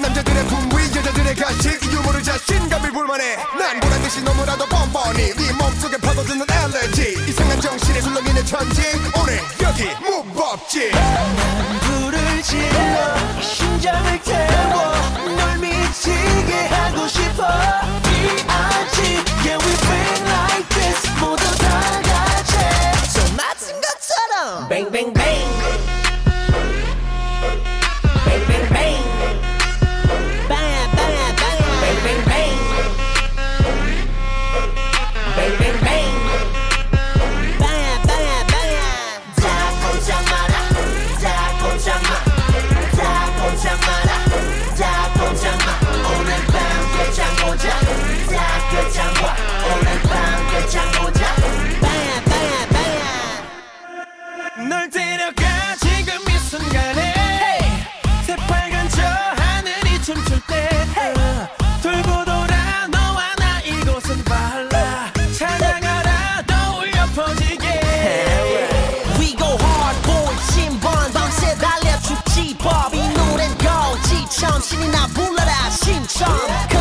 남자들의 분위 여자들의 이 유머를 자신감을 불만해. 난 보란 듯이 너무나도 뻔뻔히 네 몸속에 파고드는 알레르기 이상한 정신에 술렁이는 천지. 오늘 여기 무법지. 불을 질러 심장을 태워 널 미치게 하고 싶어. B.I.G. Yeah we been like this 모두 다 같이. 좀 맞은 것처럼. Bang 지금 이 순간에. 새빨간 저 하늘이 춤출 때 上。